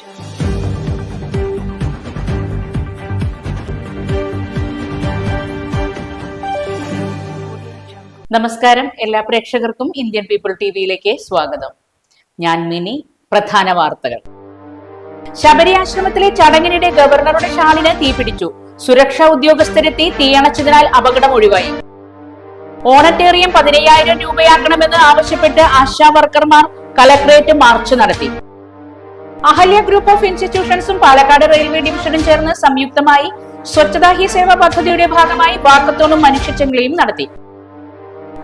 നമസ്കാരം. എല്ലാ പ്രേക്ഷകർക്കും ഇന്ത്യൻ പീപ്പിൾ ടി വിയിലേക്ക് സ്വാഗതം. ഞാൻ മിനി. പ്രധാന വാർത്തകൾ. ശബരി ആശ്രമത്തിലെ ചടങ്ങിനിടെ ഗവർണറുടെ ഷാളിന് തീപിടിച്ചു. സുരക്ഷാ ഉദ്യോഗസ്ഥരെത്തി തീയണച്ചതിനാൽ അപകടം ഒഴിവായി. ഓണറ്റേറിയം പതിനയ്യായിരം രൂപയാക്കണമെന്ന് ആവശ്യപ്പെട്ട് ആശാ വർക്കർമാർ കലക്ടറേറ്റ് മാർച്ച് നടത്തി. അഹല്യ ഗ്രൂപ്പ് ഓഫ് ഇൻസ്റ്റിറ്റ്യൂഷൻസും പാലക്കാട് റെയിൽവേ ഡിവിഷനും ചേർന്ന് സംയുക്തമായി സ്വച്ഛതാ ഹി സേവ പദ്ധതിയുടെ ഭാഗമായി വാക്കത്തോണും മനുഷ്യച്ചെങ്കിലയും നടത്തി.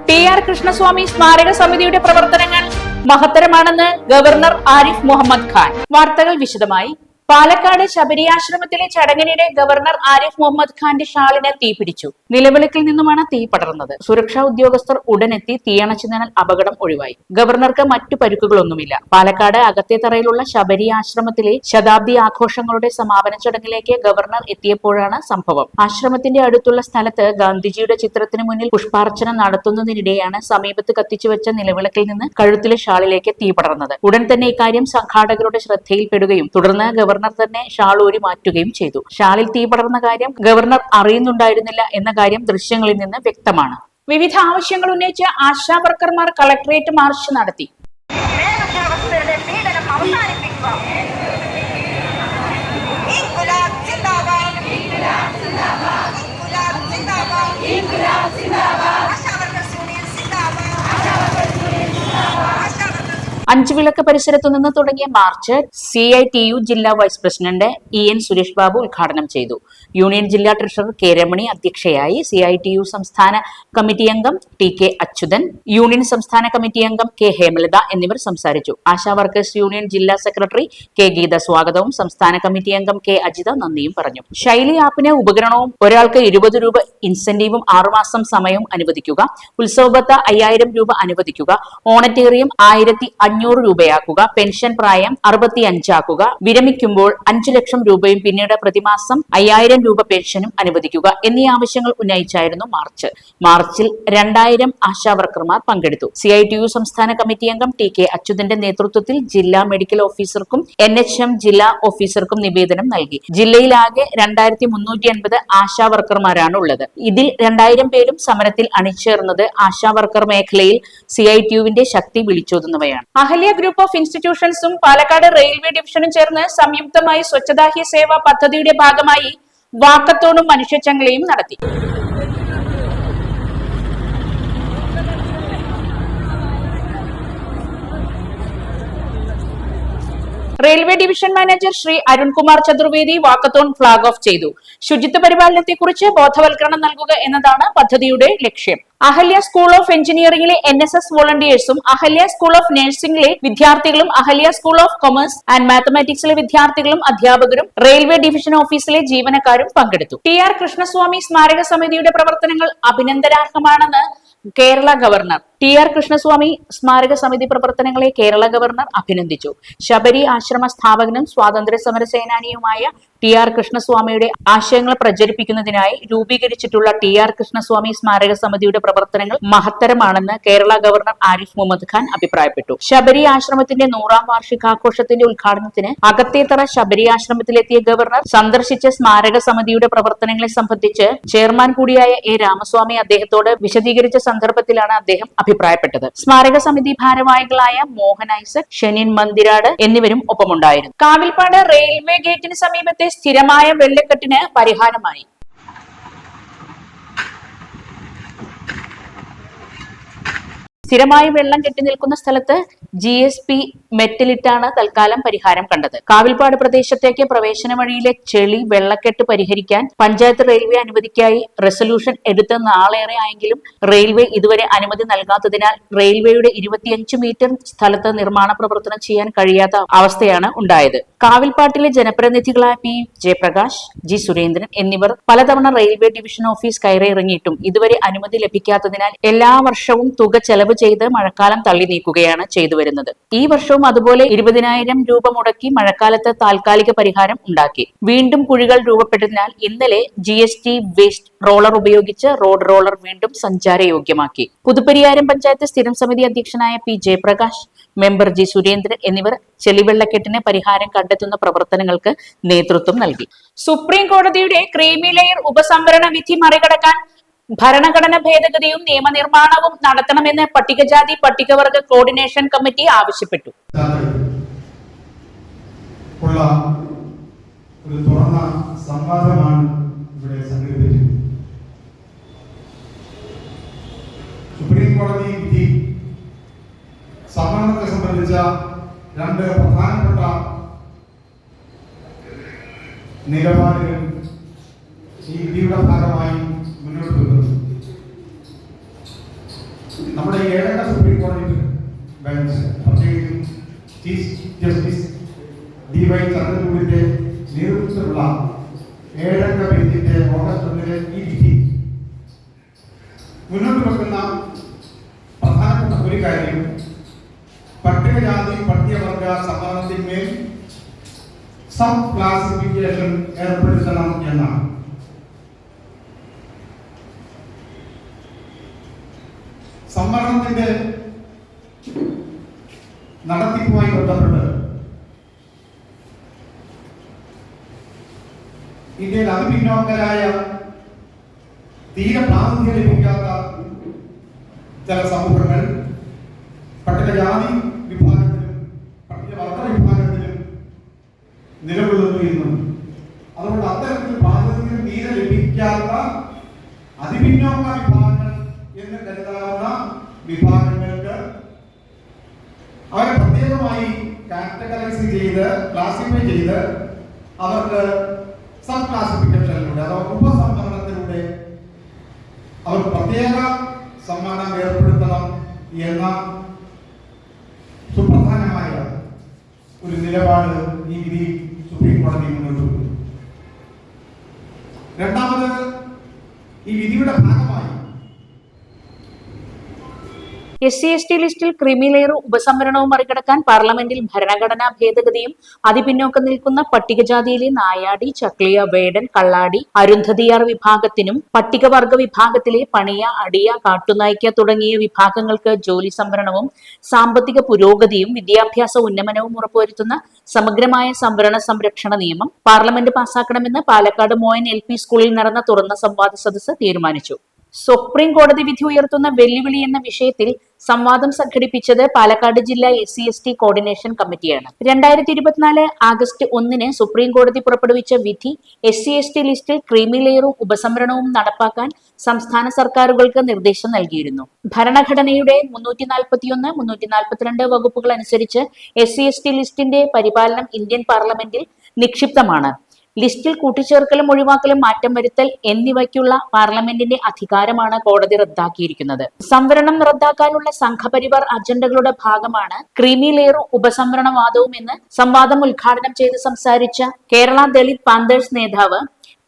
ടി ആർ കൃഷ്ണസ്വാമി സ്മാരക സമിതിയുടെ പ്രവർത്തനങ്ങൾ മഹത്തരമാണെന്ന് ഗവർണർ ആരിഫ് മുഹമ്മദ് ഖാൻ. വാർത്തകൾ വിശദമായി പാലക്കാട് ശബരിയാശ്രമത്തിലെ ചടങ്ങിനിടെ ഗവർണർ ആരിഫ് മുഹമ്മദ് ഖാന്റെ ഷാളിന് തീപിടിച്ചു നിലവിളക്കിൽ നിന്നുമാണ് തീ പടർന്നത്. സുരക്ഷാ ഉദ്യോഗസ്ഥർ ഉടനെത്തി തീയണച്ചതിനാൽ അപകടം ഒഴിവായി. ഗവർണർക്ക് മറ്റു പരുക്കുകളൊന്നുമില്ല. പാലക്കാട് അകത്തേത്തറയിലുള്ള ശബരി ആശ്രമത്തിലെ ശതാബ്ദി ആഘോഷങ്ങളുടെ സമാപന ചടങ്ങിലേക്ക് ഗവർണർ എത്തിയപ്പോഴാണ് സംഭവം. ആശ്രമത്തിന്റെ അടുത്തുള്ള സ്ഥലത്ത് ഗാന്ധിജിയുടെ ചിത്രത്തിന് മുന്നിൽ പുഷ്പാർച്ചന നടത്തുന്നതിനിടെയാണ് സമീപത്ത് കത്തിച്ചുവെച്ച നിലവിളക്കിൽ നിന്ന് കഴുത്തിലെ ഷാളിലേക്ക് തീ പടർന്നത്. ഉടൻ തന്നെ ഇക്കാര്യം സംഘാടകരുടെ ശ്രദ്ധയിൽപ്പെടുകയും തുടർന്ന് ഗവർണർ തന്നെ ഷാൾ ഊരി മാറ്റുകയും ചെയ്തു. ഷാളിൽ തീ പടർന്ന കാര്യം ഗവർണർ അറിയുന്നുണ്ടായിരുന്നില്ല എന്ന കാര്യം ദൃശ്യങ്ങളിൽ നിന്ന് വ്യക്തമാണ്. വിവിധ ആവശ്യങ്ങൾ ഉന്നയിച്ച് ആശാ വർക്കർമാർ കളക്ടറേറ്റ് മാർച്ച് നടത്തി. മേലുദ്യോഗസ്ഥരുടെ പീഡനം അഞ്ചു വിളക്ക് പരിസരത്തു നിന്ന് തുടങ്ങിയ march C I T U ജില്ലാ vice president E N Suresh Babu ഉദ്ഘാടനം ചെയ്തു. യൂണിയൻ ജില്ലാ ട്രഷറർ കെ രമണി അധ്യക്ഷയായി സി ഐ ടി യു സംസ്ഥാന കമ്മിറ്റി അംഗം ടി കെ അച്യുതൻ യൂണിയൻ സംസ്ഥാന കമ്മിറ്റി അംഗം കെ ഹേമലത എന്നിവർ സംസാരിച്ചു. ആശാ വർക്കേഴ്സ് യൂണിയൻ ജില്ലാ സെക്രട്ടറി കെ ഗീത സ്വാഗതവും സംസ്ഥാന കമ്മിറ്റി അംഗം കെ അജിത നന്ദിയും പറഞ്ഞു. ശൈലി ആപ്പിന് ഉപകരണവും ഒരാൾക്ക് ഇരുപത് രൂപ ഇൻസെന്റീവും ആറുമാസം സമയവും അനുവദിക്കുക. ഉത്സവബത്ത അയ്യായിരം രൂപ അനുവദിക്കുക. ഓണറ്റേറിയം ആയിരത്തി അഞ്ഞൂറ് രൂപയാക്കുക. പെൻഷൻ പ്രായം അറുപത്തി അഞ്ചാക്കുക വിരമിക്കുമ്പോൾ അഞ്ചു ലക്ഷം രൂപയും പിന്നീട് പ്രതിമാസം അയ്യായിരം രൂപ പെൻഷനും അനുവദിക്കുക എന്നീ ആവശ്യങ്ങൾ ഉന്നയിച്ചായിരുന്നു മാർച്ച്. മാർച്ചിൽ രണ്ടായിരം ആശാവർക്കർമാർ പങ്കെടുത്തു. സി ഐ ടി യു സംസ്ഥാന കമ്മിറ്റി അംഗം ടി കെ അച്യുതന്റെ നേതൃത്വത്തിൽ ജില്ലാ മെഡിക്കൽ ഓഫീസർക്കും എൻ എച്ച് എം ജില്ലാ ഓഫീസർക്കും നിവേദനം നൽകി. ജില്ലയിലാകെ രണ്ടായിരത്തി മുന്നൂറ്റി അൻപത് ആശാവർക്കർമാരാണ് ഉള്ളത് ഇതിൽ രണ്ടായിരം പേരും സമരത്തിൽ അണിചേർന്നത് ആശാവർക്കർ മേഖലയിൽ സി ഐ ടി യുവിന്റെ ശക്തി വിളിച്ചോതുന്നവയാണ്. അഹല്യ ഗ്രൂപ്പ് ഓഫ് ഇൻസ്റ്റിറ്റ്യൂഷൻസും പാലക്കാട് റെയിൽവേ ഡിവിഷനും ചേർന്ന് സംയുക്തമായി സ്വച്ഛതാ ഹി സേവ പദ്ധതിയുടെ ഭാഗമായി വാക്കത്തോണും മനുഷ്യച്ചങ്ങലയും നടത്തി. Railway division manager Shri Arunkumar Chaturvedi walkathon flag off ചെയ്തു. ശുചിത്വ പരിപാലനത്തെക്കുറിച്ച് ബോധവൽക്കരണം നൽകുക എന്നതാണ് പദ്ധതിയുടെ ലക്ഷ്യം. അഹല്യ സ്കൂൾ ഓഫ് എഞ്ചിനീയറിംഗിലെ എൻ എസ് എസ് വോളണ്ടിയേഴ്സും അഹല്യ സ്കൂൾ ഓഫ് നഴ്സിംഗിലെ വിദ്യാർത്ഥികളും Ahalya school of commerce and മാത്തമാറ്റിക്സിലെ വിദ്യാർത്ഥികളും അധ്യാപകരും റെയിൽവേ ഡിവിഷൻ ഓഫീസിലെ ജീവനക്കാരും പങ്കെടുത്തു. ടി ആർ കൃഷ്ണസ്വാമി സ്മാരക സമിതിയുടെ പ്രവർത്തനങ്ങൾ അഭിനന്ദനാർഹമാണെന്ന് Kerala governor T R Krishnaswami സ്മാരക സമിതി പ്രവർത്തനങ്ങളെ കേരള ഗവർണർ അഭിനന്ദിച്ചു. ശബരി ആശ്രമ സ്ഥാപകനും സ്വാതന്ത്ര്യ സമര സേനാനിയുമായ ടി ആർ കൃഷ്ണസ്വാമിയുടെ ആശയങ്ങൾ പ്രചരിപ്പിക്കുന്നതിനായി രൂപീകരിച്ചിട്ടുള്ള ടി ആർ കൃഷ്ണസ്വാമി സ്മാരക സമിതിയുടെ പ്രവർത്തനങ്ങൾ മഹത്തരമാണെന്ന് കേരള ഗവർണർ ആരിഫ് മുഹമ്മദ് ഖാൻ അഭിപ്രായപ്പെട്ടു. ശബരി ആശ്രമത്തിന്റെ നൂറാം വാർഷികാഘോഷത്തിന്റെ ഉദ്ഘാടനത്തിന് അകത്തേത്തറ ശബരി ആശ്രമത്തിലെത്തിയ ഗവർണർ സന്ദർശിച്ച സ്മാരക സമിതിയുടെ പ്രവർത്തനങ്ങളെ സംബന്ധിച്ച് ചെയർമാൻ കൂടിയായ എ രാമസ്വാമി അദ്ദേഹത്തോട് വിശദീകരിച്ച സന്ദർഭത്തിലാണ് അദ്ദേഹം അഭിപ്രായപ്പെട്ടത്. സ്മാരക സമിതി ഭാരവാഹികളായ മോഹൻ ഐസക് ഷെനിൻ മന്ദിരാട് എന്നിവരും ഒപ്പമുണ്ടായിരുന്നു. കാവിൽപ്പാട് റെയിൽവേ ഗേറ്റിന് സമീപത്തെ സ്ഥിരമായ വെള്ളക്കെട്ടിന് പരിഹാരമായി. സ്ഥിരമായി വെള്ളം കെട്ടി നിൽക്കുന്ന സ്ഥലത്ത് ജി എസ് പി മെറ്റലിട്ടാണ് തൽക്കാലം പരിഹാരം കണ്ടത്. കാവിൽപാട് പ്രദേശത്തേക്ക് പ്രവേശന വഴിയിലെ ചെളി വെള്ളക്കെട്ട് പരിഹരിക്കാൻ പഞ്ചായത്ത് റെയിൽവേ അനുമതിക്കായി റെസൊല്യൂഷൻ എടുത്ത് നാളേറെ ആയെങ്കിലും റെയിൽവേ ഇതുവരെ അനുമതി നൽകാത്തതിനാൽ റെയിൽവേയുടെ ഇരുപത്തിയഞ്ച് മീറ്റർ സ്ഥലത്ത് നിർമ്മാണ പ്രവർത്തനം ചെയ്യാൻ കഴിയാത്ത അവസ്ഥയാണ് ഉണ്ടായത്. കാവിൽപാട്ടിലെ ജനപ്രതിനിധികളായ പി ജയപ്രകാശ് ജി സുരേന്ദ്രൻ എന്നിവർ പലതവണ റെയിൽവേ ഡിവിഷൻ ഓഫീസ് കയറിയിറങ്ങിയിട്ടും ഇതുവരെ അനുമതി ലഭിക്കാത്തതിനാൽ എല്ലാ വർഷവും തുക ചെലവ് ചെയ്ത് മഴക്കാലം തള്ളി നീക്കുകയാണ് ചെയ്തു വരുന്നത്. ഈ വർഷവും അതുപോലെ ഇരുപതിനായിരം രൂപ മുടക്കി മഴക്കാലത്ത് താൽക്കാലിക പരിഹാരം ഉണ്ടാക്കി. വീണ്ടും കുഴികൾ രൂപപ്പെട്ടതിനാൽ ഇന്നലെ G S T waste roller ഉപയോഗിച്ച് റോഡ് റോളർ വീണ്ടും സഞ്ചാരയോഗ്യമാക്കി. പുതുപ്പരിയാരം പഞ്ചായത്ത് സ്ഥിരം സമിതി അധ്യക്ഷനായ P Jayaprakash member G Surendran എന്നിവർ ചെളിവെള്ളക്കെട്ടിന് പരിഹാരം കണ്ടെത്തുന്ന പ്രവർത്തനങ്ങൾക്ക് നേതൃത്വം നൽകി. സുപ്രീം കോടതിയുടെ ക്രീമി ലെയർ ഉപസംവരണ വിധി മറികടക്കാൻ ഭരണഘടന ഭേദഗതിയും നിയമനിർമ്മാണവും നടത്തണമെന്ന് പട്ടികജാതി പട്ടികവർഗ കോർഡിനേഷൻ കമ്മിറ്റി ആവശ്യപ്പെട്ടു. ഒരു തുറന്ന സംവാദമാണ് ഇവിടെ സുപ്രീം കോടതി സംബന്ധിച്ച രണ്ട് പ്രധാനപ്പെട്ട നിലപാടുകൾ ഈ വിധിയുടെ ഭാഗമായി നമ്മുടെ ഏഴംഗ സുപ്രീം കോടതി ബെഞ്ച് പ്രത്യേകിച്ചും ചീഫ് ജസ്റ്റിസ് ഡി വൈ ചന്ദ്രചൂഡിന്റെ നേതൃത്വത്തിലുള്ള ഏഴംഗ ബെഞ്ചിന്റെ ഓഗസ്റ്റ് ഈ വിധി. മുന്നോട്ട് വെക്കുന്ന പ്രധാനപ്പെട്ട ഒരു കാര്യം പട്ടികജാതി പട്ടികവർഗ സംവരണത്തിന്മേൽ സബ് ക്ലാസിഫിക്കേഷൻ ഏർപ്പെടുത്തണം എന്നാണ്. സംവരണത്തിന്റെ നടത്തിപ്പുമായി ബന്ധപ്പെട്ട് ഇന്ത്യയിൽ അതിപിന്നോക്കരായ തീരെ പ്രാതിനിധ്യം ലഭിക്കാത്ത ചില സമൂഹങ്ങൾ പട്ടികജാതി വിഭാഗത്തിലും പട്ടികവർഗ വിഭാഗത്തിലും നിലകൊള്ളുന്നു എന്നും. അതുകൊണ്ട് അത്തരത്തിൽ പ്രാതിനിധ്യം തീരെ ലഭിക്കാത്ത എന്ന് കരുതാവുന്ന വിഭാഗങ്ങൾക്ക് അവരെ പ്രത്യേകമായി കാറ്റഗറൈസ് ചെയ്ത് ക്ലാസിഫൈ ചെയ്ത് അവർക്ക് സബ് ക്ലാസിഫിക്കേഷനിലൂടെ അഥവാ ഉപസംഭരണത്തിലൂടെ അവർക്ക് പ്രത്യേക സമ്മാനം ഏർപ്പെടുത്തണം എന്ന സുപ്രധാനമായ ഒരു നിലപാട് ഈ വിധി സുപ്രീം കോടതി മുന്നോട്ട് രണ്ടാമത് ഈ വിധിയുടെ ഭാഗമായി എസ് സി എസ് ടി ലിസ്റ്റിൽ ക്രിമിലെയറും ഉപസംവരണവും മറികടക്കാൻ പാർലമെന്റിൽ ഭരണഘടനാ ഭേദഗതിയും അതിപിന്നോക്കം നിൽക്കുന്ന പട്ടികജാതിയിലെ നായാടി ചക്ലിയ വേടൻ കള്ളാടി അരുന്ധതിയാർ വിഭാഗത്തിനും പട്ടികവർഗ വിഭാഗത്തിലെ പണിയ അടിയ കാട്ടുനായ്ക്ക തുടങ്ങിയ വിഭാഗങ്ങൾക്ക് ജോലി സംവരണവും സാമ്പത്തിക പുരോഗതിയും വിദ്യാഭ്യാസ ഉന്നമനവും ഉറപ്പുവരുത്തുന്ന സമഗ്രമായ സംവരണ സംരക്ഷണ നിയമം പാർലമെന്റ് പാസാക്കണമെന്ന് പാലക്കാട് മോയൻ എൽ സ്കൂളിൽ നടന്ന തുറന്ന സംവാദ സദസ്സ് തീരുമാനിച്ചു. സുപ്രീം കോടതി വിധി ഉയർത്തുന്ന വെല്ലുവിളി എന്ന വിഷയത്തിൽ സംവാദം സംഘടിപ്പിച്ചത് പാലക്കാട് ജില്ലാ S C S T coordination കമ്മിറ്റിയാണ്. രണ്ടായിരത്തി ഇരുപത്തിനാല് ആഗസ്റ്റ് ഒന്നിന് സുപ്രീം കോടതി പുറപ്പെടുവിച്ച വിധി എസ് സി എസ് ടി ലിസ്റ്റിൽ ക്രീമി ലെയറും ഉപസംവരണവും നടപ്പാക്കാൻ സംസ്ഥാന സർക്കാരുകൾക്ക് നിർദ്ദേശം നൽകിയിരുന്നു. ഭരണഘടനയുടെ മുന്നൂറ്റി നാൽപ്പത്തിയൊന്ന് മുന്നൂറ്റി നാൽപ്പത്തിരണ്ട് വകുപ്പുകൾ അനുസരിച്ച് എസ് സി എസ് ടി ലിസ്റ്റിന്റെ പരിപാലനം ഇന്ത്യൻ പാർലമെന്റിൽ നിക്ഷിപ്തമാണ്. ലിസ്റ്റിൽ കൂട്ടിച്ചേർക്കലും ഒഴിവാക്കലും മാറ്റം വരുത്തൽ എന്നിവയ്ക്കുള്ള പാർലമെന്റിന്റെ അധികാരമാണ് കോടതി റദ്ദാക്കിയിരിക്കുന്നത്. സംവരണം റദ്ദാക്കാനുള്ള സംഘപരിവാർ അജണ്ടകളുടെ ഭാഗമാണ് ക്രീമി ലെയറും ഉപസംവരണവാദവും എന്ന് സംവാദം ഉദ്ഘാടനം ചെയ്ത് സംസാരിച്ച കേരള ദളിത് പാന്തേഴ്സ് നേതാവ്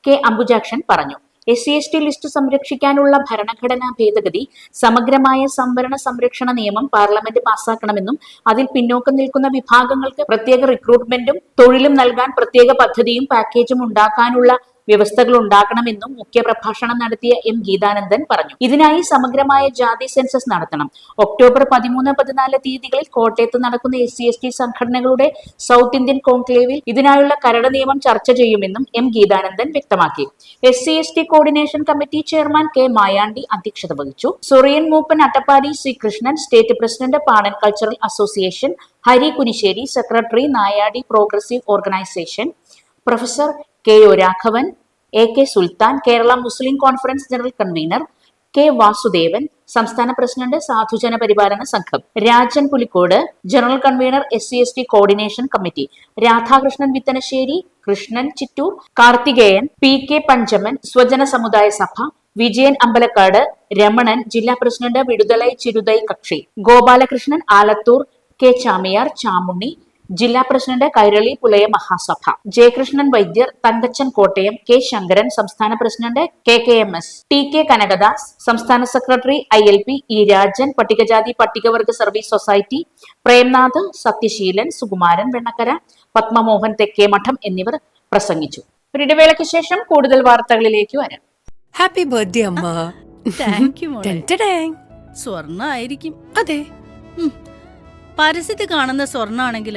കെ അംബുജാക്ഷൻ പറഞ്ഞു. S C S T list സംരക്ഷിക്കാനുള്ള ഭരണഘടനാ ഭേദഗതി സമഗ്രമായ സംവരണ സംരക്ഷണ നിയമം പാർലമെന്റ് പാസാക്കണമെന്നും അതിൽ പിന്നോക്കം നിൽക്കുന്ന വിഭാഗങ്ങൾക്ക് പ്രത്യേക റിക്രൂട്ട്മെന്റും തൊഴിലും നൽകാൻ പ്രത്യേക പദ്ധതിയും പാക്കേജും ഉണ്ടാക്കാനുള്ള വ്യവസ്ഥകൾ ഉണ്ടാക്കണമെന്നും മുഖ്യ പ്രഭാഷണം നടത്തിയ എം ഗീതാനന്ദൻ പറഞ്ഞു. ഇതിനായി സമഗ്രമായ ജാതി സെൻസസ് നടത്തണം. ഒക്ടോബർ പതിമൂന്ന് പതിനാല് തീയതികളിൽ കോട്ടയത്ത് നടക്കുന്ന എസ് സി എസ് ടി സംഘടനകളുടെ സൗത്ത് ഇന്ത്യൻ കോൺക്ലേവിൽ ഇതിനായുള്ള കരട് നിയമം ചർച്ച ചെയ്യുമെന്നും എം ഗീതാനന്ദൻ വ്യക്തമാക്കി. S C S T coordination committee chairman K Mayandi അധ്യക്ഷത വഹിച്ചു. Suriyan Mooppan Attappadi C Krishnan state president Panan cultural association Hari Kunissery secretary Nayadi progressive organisation professor K O Raghavan A K Sulthan Kerala Muslim conference general convener K Vasudevan സംസ്ഥാന president Sadhujana Paripalana Sangham. Rajan Pulikkode general convener S C S T coordination committee. Radhakrishnan Vithanassery Krishnan Chittur Karthikeyan P K Panchaman സ്വജന സമുദായ സഭ വിജയൻ അമ്പലക്കാട് രമണൻ ജില്ലാ president Viduthalai Chiruthai Katchi. Gopalakrishnan Alathur K Chamiyar Chamunni ജില്ലാ president Kairali Pulaya Mahasabha. Jayakrishnan Vaidyar Thankachan Kottayam K Sankaran സംസ്ഥാന president K K M S. T K Kanakadas സംസ്ഥാന secretary I L P E Rajan പട്ടികജാതി പട്ടികവർഗ service society Premnath Sathyaseelan Sukumaran Vennakkara Padmamohan Thekkemadom എന്നിവർ പ്രസംഗിച്ചു. ഒരിടവേളയ്ക്ക് ശേഷം കൂടുതൽ വാർത്തകളിലേക്ക് വരാം. ഹാപ്പി ബർത്ത്ഡേ അമ്മ. താങ്ക് യു മോളെ. ടെന്റഡാങ്. സ്വർണായിരിക്കും അതെ. പരസ്യത്തിൽ കാണുന്ന സ്വർണാണെങ്കിൽ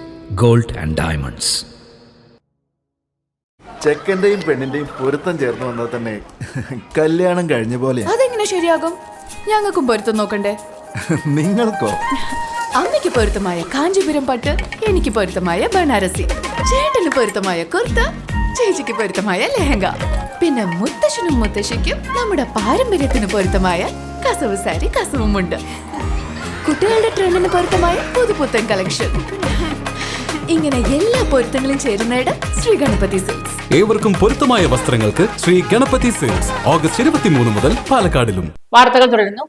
Gold and diamonds. ചെക്കന്റെയും പെണ്ണിന്റെയും പൊരുത്തം ചേർന്ന് വന്നാൽ തന്നെ കല്യാണം കഴിഞ്ഞ പോലെ അതെങ്ങനെ ശരിയാകും? ഞങ്ങൾക്കും പൊരുത്തം നോക്കണ്ടേ? നിങ്ങൾക്കോ? അമ്മയ്ക്ക് പൊരുത്തമായ കാഞ്ചീപുരം പട്ട് എനിക്ക് പൊരുത്തമായ ബനാരസി ചേട്ടന് പൊരുത്തമായ കുർത്ത ചേച്ചിക്ക് പൊരുത്തമായ ലെഹങ്ക. പിന്നെ മുത്തശ്ശനും മുത്തശ്ശിക്കും നമ്മുടെ പാരമ്പര്യത്തിന് പൊരുത്തമായ കസവ് സാരി കസവുമുണ്ട്. കുട്ടികളുടെ ട്രെൻഡിന് പൊരുത്തമായ പുതുപുത്തൻ കളക്ഷൻ. ഇങ്ങനെ എല്ലാ പൊരുത്തങ്ങളും ചേരുന്നിടം ശ്രീ ഗണപതി സിൽക്സ് ഏവർക്കും പൊരുത്തമായ വസ്ത്രങ്ങൾക്ക് ശ്രീ ഗണപതി സിൽക്സ് ഓഗസ്റ്റ് ഇരുപത്തിമൂന്ന് മുതൽ പാലക്കാടിലും. വാർത്തകൾ തുടരുന്നു.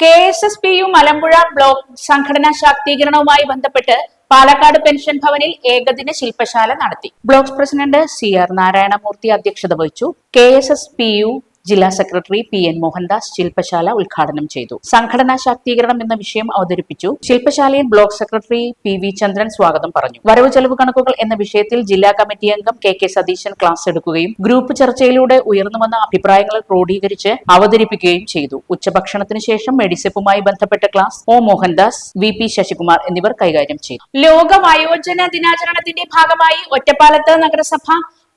K S S P U Malampuzha block സംഘടനാ ശാക്തീകരണവുമായി ബന്ധപ്പെട്ട് പാലക്കാട് പെൻഷൻ ഭവനിൽ ഏകദിന ശില്പശാല നടത്തി. Block president C R Narayanamoorthy അധ്യക്ഷത വഹിച്ചു. K S S P U ജില്ലാ സെക്രട്ടറി പി എൻ മോഹൻദാസ് ശില്പശാല ഉദ്ഘാടനം ചെയ്തു. സംഘടനാ ശാക്തീകരണം എന്ന വിഷയം അവതരിപ്പിച്ചു. ശില്പശാലയിൽ block secretary P V Chandran സ്വാഗതം പറഞ്ഞു. വരവ് ചെലവ് കണക്കുകൾ എന്ന വിഷയത്തിൽ ജില്ലാ കമ്മിറ്റി അംഗം കെ കെ സതീശൻ ക്ലാസ് എടുക്കുകയും ഗ്രൂപ്പ് ചർച്ചയിലൂടെ ഉയർന്നുവന്ന അഭിപ്രായങ്ങൾ ക്രോഡീകരിച്ച് അവതരിപ്പിക്കുകയും ചെയ്തു. ഉച്ചഭക്ഷണത്തിന് ശേഷം മെഡിസെപ്പുമായി ബന്ധപ്പെട്ട class O Mohandas V P Sasikumar എന്നിവർ കൈകാര്യം ചെയ്തു. ലോക വയോജന ദിനാചരണത്തിന്റെ ഭാഗമായി ഒറ്റപ്പാലത്ത് നഗരസഭ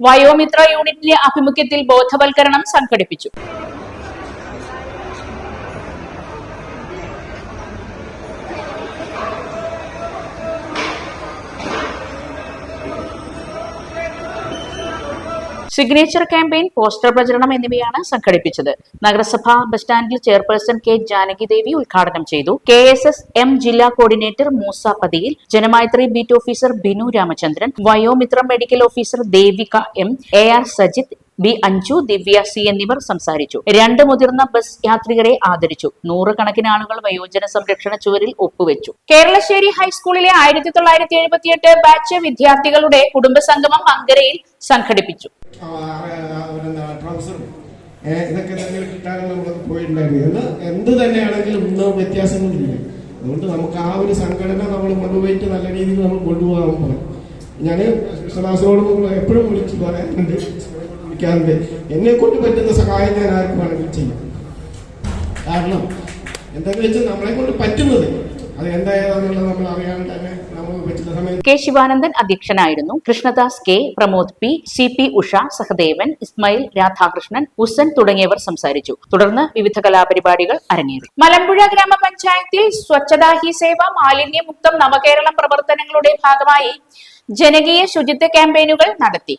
വയോമിത്ര യൂണിറ്റിലെ ആഭിമുഖ്യത്തിൽ ബോധവൽക്കരണം സംഘടിപ്പിച്ചു. സിഗ്നേച്ചർ ക്യാമ്പയിൻ പോസ്റ്റർ പ്രചരണം എന്നിവയാണ് സംഘടിപ്പിച്ചത്. നഗരസഭ ബസ് സ്റ്റാൻഡിൽ ചെയർപേഴ്സൺ കെ ജാനകി ദേവി ഉദ്ഘാടനം ചെയ്തു. കെ എസ് എസ് എം ജില്ലാ coordinator Moosa Pathiyil Janamaithri beat officer Binu Ramachandran Vayomithram medical officer Devika M A R Sajith B Anju Divya C എന്നിവർ സംസാരിച്ചു. രണ്ട് മുതിർന്ന ബസ് യാത്രികരെ ആദരിച്ചു. നൂറുകണക്കിന് ആളുകൾ വയോജന സംരക്ഷണ ചുവരിൽ ഒപ്പുവെച്ചു. കേരളശ്ശേരി ഹൈസ്കൂളിലെ ആയിരത്തി തൊള്ളായിരത്തി എഴുപത്തിയെട്ട് ബാച്ച് വിദ്യാർത്ഥികളുടെ കുടുംബസംഗമം മങ്കരയിൽ സംഘടിപ്പിച്ചു. ഇതൊക്കെ തന്നെ കിട്ടാനും നമ്മളൊക്കെ പോയിട്ടുണ്ടായിരുന്നു. എന്ന് എന്ത് തന്നെയാണെങ്കിലും ഇന്ന് വ്യത്യാസങ്ങളില്ല അതുകൊണ്ട് നമുക്ക് ആ ഒരു സംഘടന നമ്മൾ കൊണ്ടുപോയിട്ട് നല്ല രീതിയിൽ നമ്മൾ കൊണ്ടുപോകാൻ പോകാം ഞാൻ കൃഷ്ണദാസിനോട് എപ്പോഴും വിളിച്ച് പറയാറുണ്ട്. വിളിക്കാറുണ്ട് എന്നെ കൊണ്ട് പറ്റുന്ന സഹായം ഞാൻ ആർക്ക് വേണമെങ്കിലും ചെയ്യും. കാരണം എന്താണെന്ന് വെച്ചാൽ നമ്മളെ കൊണ്ട് പറ്റുന്നത് അത് എന്തായാലും നമ്മൾ അറിയാണ്ട് തന്നെ കെ ശിവാനന്ദൻ അധ്യക്ഷനായിരുന്നു. Krishnadas K Pramod P C P Usha Sahadevan Ismail Radhakrishnan Husan തുടങ്ങിയവർ സംസാരിച്ചു. തുടർന്ന് വിവിധ കലാപരിപാടികൾ അരങ്ങേറി. മലമ്പുഴ ഗ്രാമപഞ്ചായത്തിൽ സ്വച്ഛതാ ഹി സേവ മാലിന്യമുക്തം നവകേരളം പ്രവർത്തനങ്ങളുടെ ഭാഗമായി ജനകീയ ശുചിത്വ ക്യാമ്പയിനുകൾ നടത്തി.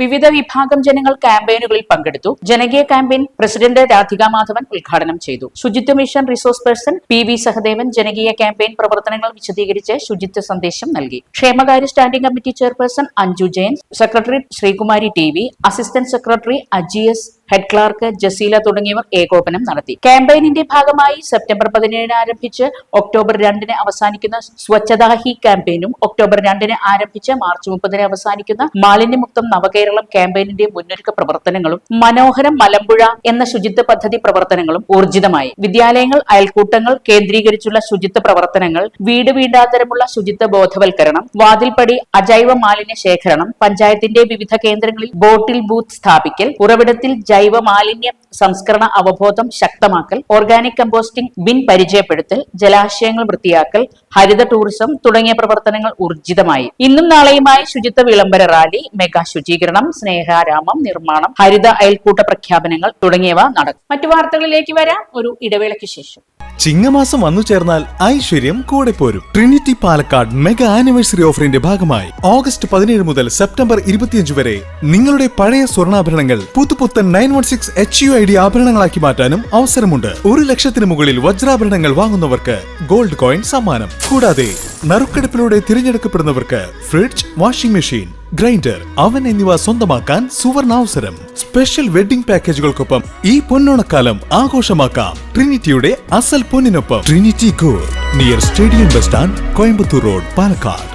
വിവിധ വിഭാഗം ജനങ്ങൾ ക്യാമ്പയിനുകളിൽ പങ്കെടുത്തു. ജനകീയ ക്യാമ്പയിൻ പ്രസിഡന്റ് രാധിക മാധവൻ ഉദ്ഘാടനം ചെയ്തു. Suchitwa mission resource person P V Sahadevan ജനകീയ ക്യാമ്പയിൻ പ്രവർത്തനങ്ങൾ വിശദീകരിച്ച് ശുചിത്വ സന്ദേശം നൽകി. ക്ഷേമകാര്യ standing committee chairperson Anju Jayan secretary Sreekumari T assistant secretary Aji S head clerk Jaseela തുടങ്ങിയവർ ഏകോപനം നടത്തി. ക്യാമ്പയിനിന്റെ ഭാഗമായി സെപ്റ്റംബർ പതിനേഴിന് ആരംഭിച്ച് ഒക്ടോബർ രണ്ടിന് അവസാനിക്കുന്ന സ്വച്ഛതാ ഹി ക്യാമ്പയിനും ഒക്ടോബർ രണ്ടിന് ആരംഭിച്ച് മാർച്ച് മുപ്പതിന് അവസാനിക്കുന്ന മാലിന്യമുക്തം നവകേരളം ക്യാമ്പയിനിന്റെ മുന്നൊരുക്ക പ്രവർത്തനങ്ങളും മനോഹരം മലമ്പുഴ എന്ന ശുചിത്വ പദ്ധതി പ്രവർത്തനങ്ങളും ഊർജിതമായി. വിദ്യാലയങ്ങൾ അയൽക്കൂട്ടങ്ങൾ കേന്ദ്രീകരിച്ചുള്ള ശുചിത്വ പ്രവർത്തനങ്ങൾ വീട് വീടാന്തരമുള്ള ശുചിത്വ ബോധവൽക്കരണം വാതിൽപ്പടി അജൈവ മാലിന്യ ശേഖരണം പഞ്ചായത്തിന്റെ വിവിധ കേന്ദ്രങ്ങളിൽ ബോട്ടിൽ ബൂത്ത് സ്ഥാപിക്കൽ ഉറവിടത്തിൽ മാലിന്യ സംസ്കരണ അവബോധം ശക്തമാക്കൽ ഓർഗാനിക് കമ്പോസ്റ്റിംഗ് ബിൻ പരിചയപ്പെടുത്തൽ ജലാശയങ്ങൾ വൃത്തിയാക്കൽ ഹരിത ടൂറിസം തുടങ്ങിയ പ്രവർത്തനങ്ങൾ ഊർജിതമായി. ഇന്നും നാളെയുമായി ശുചിത്വ വിളംബര റാലി മെഗാ ശുചീകരണം സ്നേഹാരാമം നിർമ്മാണം ഹരിത അയൽക്കൂട്ട പ്രഖ്യാപനങ്ങൾ തുടങ്ങിയവ നടക്കും. മറ്റു വാർത്തകളിലേക്ക് വരാം. ഒരു ഇടവേളയ്ക്ക് ശേഷം. ചിങ്ങമാസം വന്നു ചേർന്നാൽ ഐശ്വര്യം കൂടെ പോരും. ട്രിനിറ്റി പാലക്കാട് മെഗാ ആനിവേഴ്സറി ഓഫറിന്റെ ഭാഗമായി ഓഗസ്റ്റ് പതിനേഴ് മുതൽ സെപ്റ്റംബർ ഇരുപത്തിയഞ്ച് വരെ നിങ്ങളുടെ പഴയ സ്വർണാഭരണങ്ങൾ പുതുപുത്തൻ nine one six H U I D ആഭരണങ്ങളാക്കി മാറ്റാനും അവസരമുണ്ട്. ഒരു ലക്ഷത്തിന് മുകളിൽ വജ്രാഭരണങ്ങൾ വാങ്ങുന്നവർക്ക് ഗോൾഡ് കോയിൻ സമ്മാനം. കൂടാതെ നറുക്കെടുപ്പിലൂടെ തിരഞ്ഞെടുക്കപ്പെടുന്നവർക്ക് fridge washing machine grinder oven എന്നിവ സ്വന്തമാക്കാൻ സുവർണാവസരം. സ്പെഷ്യൽ വെഡിംഗ് പാക്കേജുകൾക്കൊപ്പം ഈ പൊന്നോണക്കാലം ആഘോഷമാക്കാം. ട്രിനിറ്റിയുടെ അസൽ പൊന്നിനൊപ്പം. Trinity core near stadium bus stand Coimbatore road Palakkad.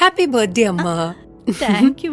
Happy birthday അമ്മ. Thank you.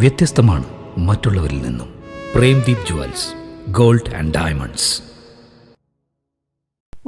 വ്യത്യസ്തമാണ് മറ്റുള്ളവരിൽ നിന്നും. Premdeep jewels gold and diamonds.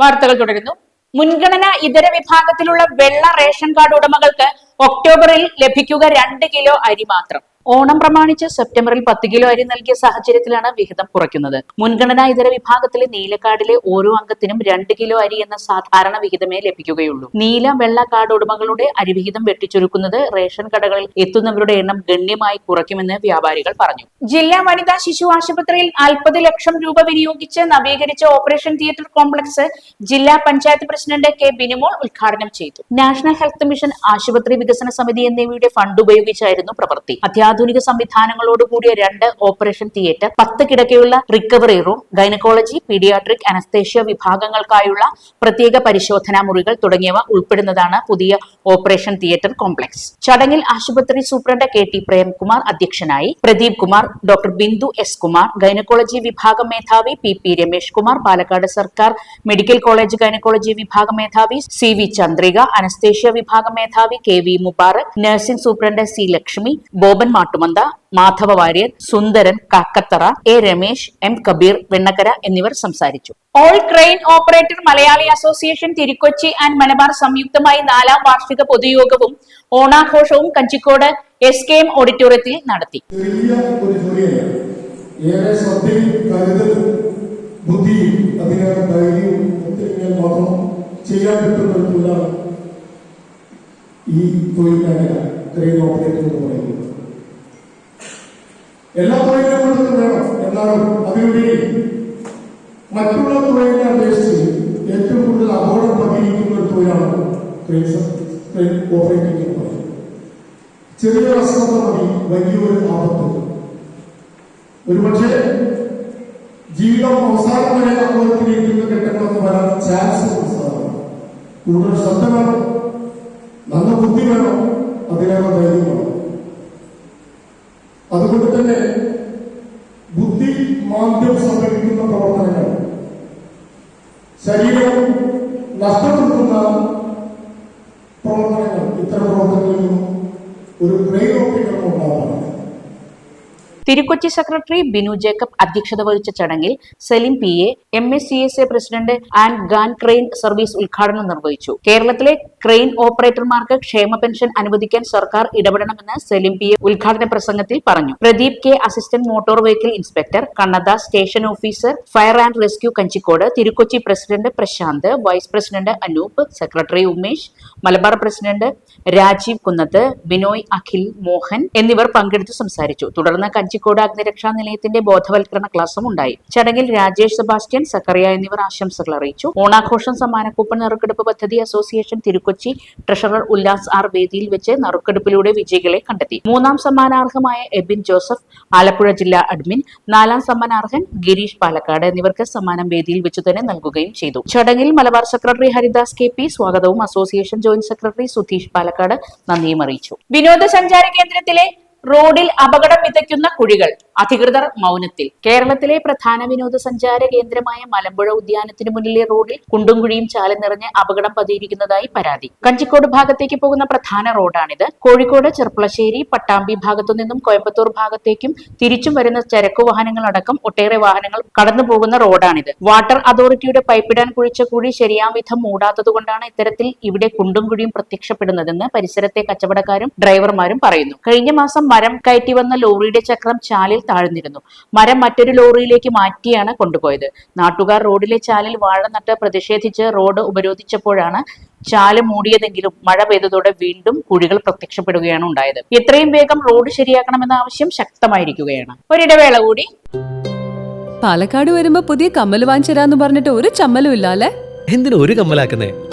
വാർത്തകൾ തുടരുന്നു. മുൻഗണന ഇതര വിഭാഗത്തിലുള്ള വെള്ള റേഷൻ കാർഡ് ഉടമകൾക്ക് ഒക്ടോബറിൽ ലഭിക്കുക രണ്ട് കിലോ അരി മാത്രം. ഓണം പ്രമാണിച്ച് സെപ്റ്റംബറിൽ പത്ത് കിലോ അരി നൽകിയ സാഹചര്യത്തിലാണ് വിഹിതം കുറയ്ക്കുന്നത്. മുൻഗണനാ ഇതര വിഭാഗത്തിലെ നീലക്കാർഡിലെ ഓരോ അംഗത്തിനും രണ്ട് കിലോ അരി എന്ന സാധാരണ വിഹിതമേ ലഭിക്കുകയുള്ളൂ. നീല വെള്ള കാർഡ് ഉടമകളുടെ അരിവിഹിതം വെട്ടിച്ചുരുക്കുന്നത് റേഷൻ കടകളിൽ എത്തുന്നവരുടെ എണ്ണം ഗണ്യമായി കുറയ്ക്കുമെന്ന് വ്യാപാരികൾ പറഞ്ഞു. ജില്ലാ വനിതാ ശിശു ആശുപത്രിയിൽ നാൽപ്പത് ലക്ഷം രൂപ വിനിയോഗിച്ച് നവീകരിച്ച ഓപ്പറേഷൻ തിയേറ്റർ കോംപ്ലക്സ് ജില്ലാ പഞ്ചായത്ത് പ്രസിഡന്റ് കെ ബിനിമോൾ ഉദ്ഘാടനം ചെയ്തു. നാഷണൽ ഹെൽത്ത് മിഷൻ ആശുപത്രി വികസന സമിതി എന്നിവയുടെ ഫണ്ട് ഉപയോഗിച്ചായിരുന്നു പ്രവൃത്തി. അത്യാധുനിക സംവിധാനങ്ങളോട് കൂടിയ രണ്ട് ഓപ്പറേഷൻ തിയേറ്റർ പത്ത് കിടക്കയുള്ള recovery room gynaecology paediatric anaesthesia വിഭാഗങ്ങൾക്കായുള്ള പ്രത്യേക പരിശോധനാ മുറികൾ തുടങ്ങിയവ ഉൾപ്പെടുന്നതാണ് പുതിയ ഓപ്പറേഷൻ തിയേറ്റർ കോംപ്ലക്സ്. ചടങ്ങിൽ ആശുപത്രി സൂപ്രണ്ട് കെ ടി പ്രേംകുമാർ അധ്യക്ഷനായി Pradeep Kumar doctor Bindu S Kumar gynaecology വിഭാഗം മേധാവി പി പി രമേഷ് കുമാർ പാലക്കാട് സർക്കാർ മെഡിക്കൽ കോളേജ് ഗൈനക്കോളജി വിഭാഗം മേധാവി സി വി ചന്ദ്രിക അനസ്തേഷ്യ വിഭാഗം മേധാവി K V Mubarak nursing superintendent C Lakshmi Boban Mattumantha Madhava Warrier Sundaran Kakkathara A Ramesh M Kabeer Vennakkara എന്നിവർ സംസാരിച്ചു. All crane operator Malayali association Thirukochi and Malabar സംയുക്തമായി നാലാം വാർഷിക പൊതുയോഗവും ഓണാഘോഷവും കഞ്ചിക്കോട് എസ് കെ എം ഓഡിറ്റോറിയത്തിൽ നടത്തി. ഈ തൊഴിലാണ് ക്രെയിൻ ഓപ്പറേറ്റർ എന്ന് പറയുന്നത്. എല്ലാ തുറയിലും നമുക്ക് വേണം. എന്നാണ് അതിനുപരി മറ്റുള്ള തുറയിലെ അപേക്ഷിച്ച് ഏറ്റവും കൂടുതൽ അപകടം പങ്കിരിക്കുന്ന ഒരു തൊഴിലാണ് ക്രെയിൻ ഓപ്പറേറ്റിംഗ് എന്ന് പറയുന്നത് ചെറിയ മതി വലിയൊരു ആപത്ത്. ഒരുപക്ഷെ ജീവിതം അവസാനം വരെ അപകടത്തിലിരിക്കുന്ന ഘട്ടങ്ങളൊക്കെ വരാൻ ചാൻസ് കൂടുതൽ ശ്രദ്ധ വേണം. നല്ല ബുദ്ധി വേണം. അതിനേറെ ധൈര്യം വേണം. അതുകൊണ്ട് തന്നെ ബുദ്ധി മാന്ദ്യം സംഭവിക്കുന്ന പ്രവർത്തനങ്ങൾ ശരീരം നഷ്ടപ്പെടുത്തുന്ന പ്രവർത്തനങ്ങൾ ഇത്തരം പ്രവർത്തനങ്ങളിൽ നിന്നും ഒരു ഓപ്പറേറ്റർ ഉണ്ടാവാറുണ്ട് തിരുക്കൊച്ചി സെക്രട്ടറി ബിനു ജേക്കബ് അധ്യക്ഷത വഹിച്ച ചടങ്ങിൽ Salim P A M S C S A president and Khan crane service ഉദ്ഘാടനം നിർവഹിച്ചു. കേരളത്തിലെ ക്രെയിൻ ഓപ്പറേറ്റർമാർക്ക് ക്ഷേമ പെൻഷൻ അനുവദിക്കാൻ സർക്കാർ ഇടപെടണമെന്ന് സലിം പി എ ഉദ്ഘാടന പ്രസംഗത്തിൽ പറഞ്ഞു. Pradeep K assistant motor vehicle inspector കണ്ണദ station officer fire and rescue Kanjikode Thirukochi president Prasanth vice president Anoop secretary Umesh Malabar president Rajeev Kunnath Binoy Akhil Mohan എന്നിവർ പങ്കെടുത്ത് സംസാരിച്ചു. തുടർന്ന് കഞ്ചിക്കോട് അഗ്നിരക്ഷാ നിലയത്തിന്റെ ബോധവൽക്കരണ ക്ലാസും ഉണ്ടായി. ചടങ്ങിൽ രാജേഷ് സെബാസ്റ്റ്യൻ സക്കറിയ എന്നിവർ ആശംസകൾ അറിയിച്ചു. ഓണാഘോഷം സമ്മാന കൂപ്പൺ നറുക്കെടുപ്പ് പദ്ധതി association Thirukochi treasurer Ullas R വേദിയിൽ വെച്ച് നറുക്കെടുപ്പിലൂടെ വിജയികളെ കണ്ടെത്തി. മൂന്നാം സമ്മാനാർഹമായ എബിൻ ജോസഫ് ആലപ്പുഴ ജില്ലാ അഡ്മിൻ. നാലാം സമ്മാനാർഹൻ ഗിരീഷ് പാലക്കാട് എന്നിവർക്ക് സമ്മാനം വേദിയിൽ വെച്ച് തന്നെ നൽകുകയും ചെയ്തു. ചടങ്ങിൽ Malabar secretary Haridas K P സ്വാഗതവും association joint secretary Sudheesh Palakkad നന്ദിയും അറിയിച്ചു. വിനോദസഞ്ചാര കേന്ദ്രത്തിലെ റോഡിൽ അപകടം വിതയ്ക്കുന്ന കുഴികൾ. അധികൃതർ മൗനത്തിൽ. കേരളത്തിലെ പ്രധാന വിനോദസഞ്ചാര കേന്ദ്രമായ മലമ്പുഴ ഉദ്യാനത്തിന് മുന്നിലെ റോഡിൽ കുണ്ടും കുഴിയും ചാലും നിറഞ്ഞ് അപകടം പതിയിരിക്കുന്നതായി പരാതി. കഞ്ചിക്കോട് ഭാഗത്തേക്ക് പോകുന്ന പ്രധാന റോഡാണിത്. കോഴിക്കോട് ചെർപ്പളശ്ശേരി പട്ടാമ്പി ഭാഗത്തു നിന്നും കോയമ്പത്തൂർ ഭാഗത്തേക്കും തിരിച്ചും വരുന്ന ചരക്കു വാഹനങ്ങളടക്കം ഒട്ടേറെ വാഹനങ്ങൾ കടന്നു പോകുന്ന റോഡാണിത്. വാട്ടർ അതോറിറ്റിയുടെ പൈപ്പിടാൻ കുഴിച്ച കുഴി ശരിയാം വിധം മൂടാത്തതുകൊണ്ടാണ് ഇത്തരത്തിൽ ഇവിടെ കുണ്ടും കുഴിയും പ്രത്യക്ഷപ്പെടുന്നതെന്ന് പരിസരത്തെ കച്ചവടക്കാരും ഡ്രൈവർമാരും പറയുന്നു. കഴിഞ്ഞ മാസം മരം കയറ്റി വന്ന ലോറിയുടെ ചക്രം ചാലിൽ താഴ്ന്നിരുന്നു. മരം മറ്റൊരു ലോറിയിലേക്ക് മാറ്റിയാണ് കൊണ്ടുപോയത്. നാട്ടുകാർ റോഡിലെ ചാലിൽ വാഴ നട്ട് പ്രതിഷേധിച്ച് റോഡ് ഉപരോധിച്ചപ്പോഴാണ് ചാൽ മൂടിയതെങ്കിലും മഴ പെയ്തതോടെ വീണ്ടും കുഴികൾ പ്രത്യക്ഷപ്പെടുകയാണ് ഉണ്ടായത്. എത്രയും വേഗം റോഡ് ശരിയാക്കണമെന്ന ആവശ്യം ശക്തമായിരിക്കുകയാണ്. ഒരിടവേള കൂടി. പാലക്കാട് വരുമ്പോ പുതിയ കമ്മൽ വാങ്ങിച്ചരാന്ന് പറഞ്ഞിട്ട് ഒരു ചമ്മലും ഇല്ല അല്ലേ എന്തിനു ഒരു കമ്മലാക്കുന്നേ?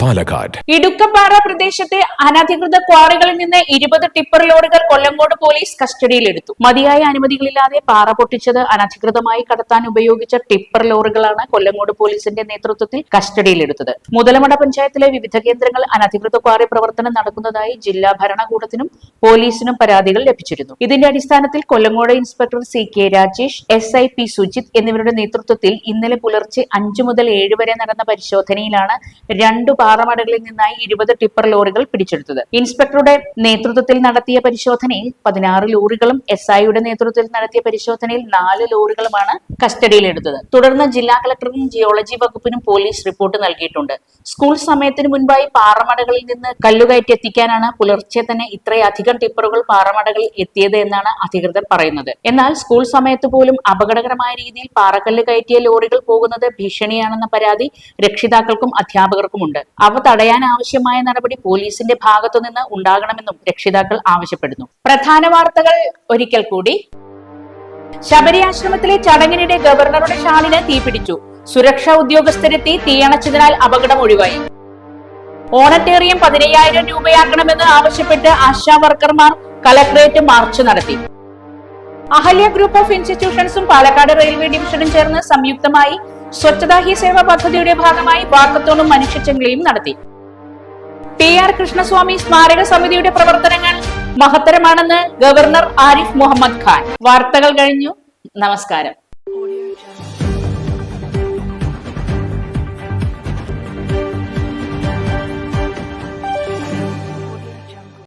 Palakkad. ഇടുക്കപ്പാറ പ്രദേശത്തെ അനധികൃത ക്വാറികളിൽ നിന്ന് ഇരുപത് ടിപ്പർ ലോറികൾ കൊല്ലങ്കോട് പോലീസ് കസ്റ്റഡിയിലെടുത്തു. മതിയായ അനുമതികളില്ലാതെ പാറ പൊട്ടിച്ചത് അനധികൃതമായി കടത്താൻ ഉപയോഗിച്ച ടിപ്പർ ലോറികളാണ് കൊല്ലങ്കോട് പോലീസിന്റെ നേതൃത്വത്തിൽ കസ്റ്റഡിയിലെടുത്തത്. മുതലമട പഞ്ചായത്തിലെ വിവിധ കേന്ദ്രങ്ങൾ അനധികൃത ക്വാറി പ്രവർത്തനം നടക്കുന്നതായി ജില്ലാ ഭരണകൂടത്തിനും പോലീസിനും പരാതികൾ ലഭിച്ചിരുന്നു. ഇതിന്റെ അടിസ്ഥാനത്തിൽ Kollengode inspector C K Rajesh S I P Sujith എന്നിവരുടെ നേതൃത്വത്തിൽ ഇന്നലെ പുലർച്ചെ അഞ്ചു മുതൽ ഏഴ് വരെ നടന്ന പരിശോധനയിലാണ് രണ്ടു പാറമടകളിൽ നിന്നായി ഇരുപത് ടിപ്പർ ലോറികൾ പിടിച്ചെടുത്തത്. ഇൻസ്പെക്ടറുടെ നേതൃത്വത്തിൽ നടത്തിയ പരിശോധനയിൽ പതിനാറ് ലോറികളും എസ് ഐയുടെ നേതൃത്വത്തിൽ നടത്തിയ പരിശോധനയിൽ നാല് ലോറികളുമാണ് കസ്റ്റഡിയിലെടുത്തത്. തുടർന്ന് ജില്ലാ കളക്ടറിനും ജിയോളജി വകുപ്പിനും പോലീസ് റിപ്പോർട്ട് നൽകിയിട്ടുണ്ട്. സ്കൂൾ സമയത്തിന് മുൻപായി പാറമടകളിൽ നിന്ന് കല്ലുകയറ്റി എത്തിക്കാനാണ് പുലർച്ചെ തന്നെ ഇത്രയധികം ടിപ്പറുകൾ പാറമടകളിൽ എത്തിയത് എന്നാണ് അധികൃതർ പറയുന്നത്. എന്നാൽ സ്കൂൾ സമയത്ത് പോലും അപകടകരമായ രീതിയിൽ പാറക്കല്ല് കയറ്റിയ ലോറികൾ പോകുന്നത് ഭീഷണിയാണെന്ന പരാതി രക്ഷിതാക്കൾക്കും അധ്യാപകർക്കുമുണ്ട്. അവ തടയാൻ ആവശ്യമായ നടപടി പോലീസിന്റെ ഭാഗത്തുനിന്ന് ഉണ്ടാകണമെന്നും രക്ഷിതാക്കൾ ആവശ്യപ്പെടുന്നു. പ്രധാന വാർത്തകൾ ഒരിക്കൽ കൂടി. ശബരി ആശ്രമത്തിലെ ചടങ്ങിനിടെ ഗവർണറുടെ ഷാളിന് തീപിടിച്ചു. സുരക്ഷാ ഉദ്യോഗസ്ഥരെത്തി തീയണച്ചതിനാൽ അപകടം ഒഴിവായി. ഓണറ്റേറിയം പതിനയ്യായിരം രൂപയാക്കണമെന്ന് ആവശ്യപ്പെട്ട് ആശാ വർക്കർമാർ കലക്ടറേറ്റ് മാർച്ച് നടത്തി. അഹല്യ ഗ്രൂപ്പ് ഓഫ് ഇൻസ്റ്റിറ്റ്യൂഷൻസും പാലക്കാട് റെയിൽവേ ഡിവിഷനും ചേർന്ന് സംയുക്തമായി സ്വച്ഛതാ ഹി സേവ പദ്ധതിയുടെ ഭാഗമായി വാക്കത്തോണും മനുഷ്യച്ചെങ്കിളിയും നടത്തി. ടി ആർ കൃഷ്ണസ്വാമി സ്മാരക സമിതിയുടെ പ്രവർത്തനങ്ങൾ മഹത്തരമാണെന്ന് ഗവർണർ ആരിഫ് മുഹമ്മദ് ഖാൻ. വാർത്തകൾ കഴിഞ്ഞു. നമസ്കാരം.